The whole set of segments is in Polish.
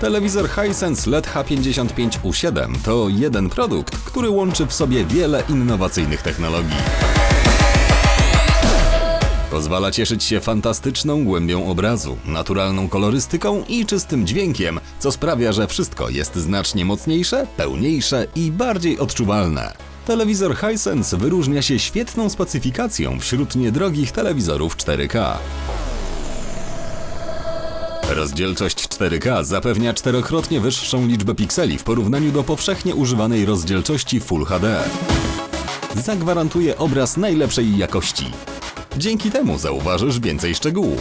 Telewizor Hisense LED H55U7 to jeden produkt, który łączy w sobie wiele innowacyjnych technologii. Pozwala cieszyć się fantastyczną głębią obrazu, naturalną kolorystyką i czystym dźwiękiem, co sprawia, że wszystko jest znacznie mocniejsze, pełniejsze i bardziej odczuwalne. Telewizor Hisense wyróżnia się świetną specyfikacją wśród niedrogich telewizorów 4K. Rozdzielczość 4K zapewnia czterokrotnie wyższą liczbę pikseli w porównaniu do powszechnie używanej rozdzielczości Full HD. Zagwarantuje obraz najlepszej jakości. Dzięki temu zauważysz więcej szczegółów.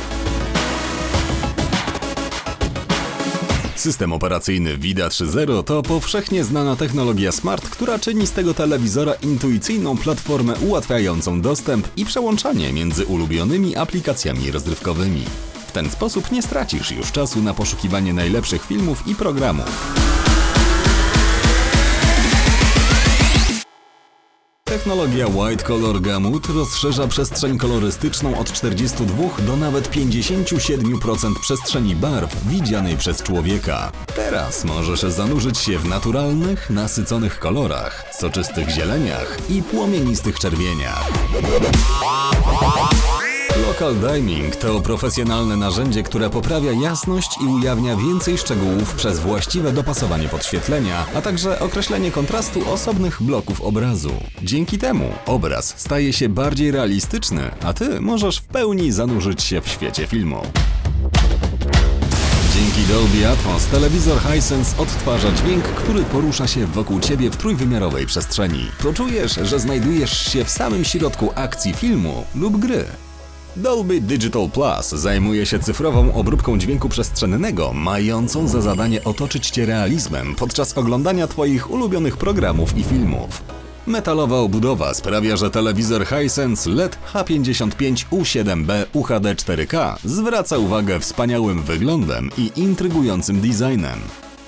System operacyjny VIDA 3.0 to powszechnie znana technologia smart, która czyni z tego telewizora intuicyjną platformę ułatwiającą dostęp i przełączanie między ulubionymi aplikacjami rozrywkowymi. Ten sposób nie stracisz już czasu na poszukiwanie najlepszych filmów i programów. Technologia White Color Gamut rozszerza przestrzeń kolorystyczną od 42 do nawet 57% przestrzeni barw widzianej przez człowieka. Teraz możesz zanurzyć się w naturalnych, nasyconych kolorach, soczystych zieleniach i płomienistych czerwieniach. Local Dimming to profesjonalne narzędzie, które poprawia jasność i ujawnia więcej szczegółów przez właściwe dopasowanie podświetlenia, a także określenie kontrastu osobnych bloków obrazu. Dzięki temu obraz staje się bardziej realistyczny, a ty możesz w pełni zanurzyć się w świecie filmu. Dzięki Dolby Atmos telewizor Hisense odtwarza dźwięk, który porusza się wokół ciebie w trójwymiarowej przestrzeni. Poczujesz, że znajdujesz się w samym środku akcji filmu lub gry. Dolby Digital Plus zajmuje się cyfrową obróbką dźwięku przestrzennego, mającą za zadanie otoczyć Cię realizmem podczas oglądania Twoich ulubionych programów i filmów. Metalowa obudowa sprawia, że telewizor Hisense LED H55U7B UHD 4K zwraca uwagę wspaniałym wyglądem i intrygującym designem.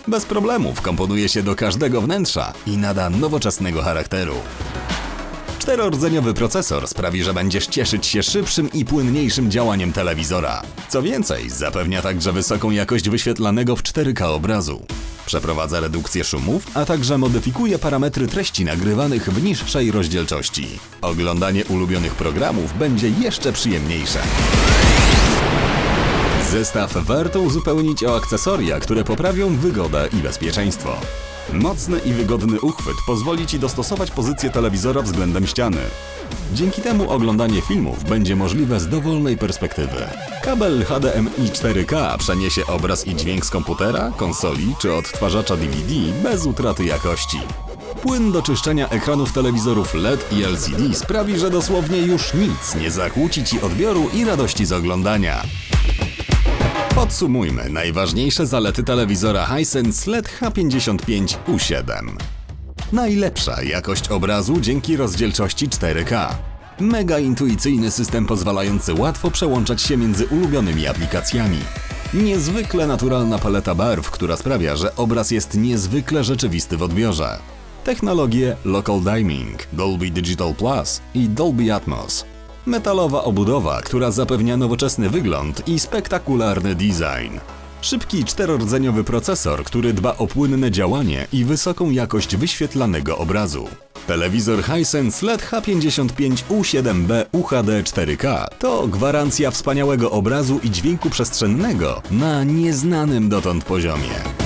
Bez problemów komponuje się do każdego wnętrza i nada nowoczesnego charakteru. Czterordzeniowy procesor sprawi, że będziesz cieszyć się szybszym i płynniejszym działaniem telewizora. Co więcej, zapewnia także wysoką jakość wyświetlanego w 4K obrazu. Przeprowadza redukcję szumów, a także modyfikuje parametry treści nagrywanych w niższej rozdzielczości. Oglądanie ulubionych programów będzie jeszcze przyjemniejsze. Zestaw warto uzupełnić o akcesoria, które poprawią wygodę i bezpieczeństwo. Mocny i wygodny uchwyt pozwoli Ci dostosować pozycję telewizora względem ściany. Dzięki temu oglądanie filmów będzie możliwe z dowolnej perspektywy. Kabel HDMI 4K przeniesie obraz i dźwięk z komputera, konsoli czy odtwarzacza DVD bez utraty jakości. Płyn do czyszczenia ekranów telewizorów LED i LCD sprawi, że dosłownie już nic nie zakłóci Ci odbioru i radości z oglądania. Podsumujmy najważniejsze zalety telewizora Hisense LED H55U7. Najlepsza jakość obrazu dzięki rozdzielczości 4K. Mega intuicyjny system pozwalający łatwo przełączać się między ulubionymi aplikacjami. Niezwykle naturalna paleta barw, która sprawia, że obraz jest niezwykle rzeczywisty w odbiorze. Technologie Local Dimming, Dolby Digital Plus i Dolby Atmos. Metalowa obudowa, która zapewnia nowoczesny wygląd i spektakularny design. Szybki czterordzeniowy procesor, który dba o płynne działanie i wysoką jakość wyświetlanego obrazu. Telewizor Hisense LED H55U7B UHD 4K to gwarancja wspaniałego obrazu i dźwięku przestrzennego na nieznanym dotąd poziomie.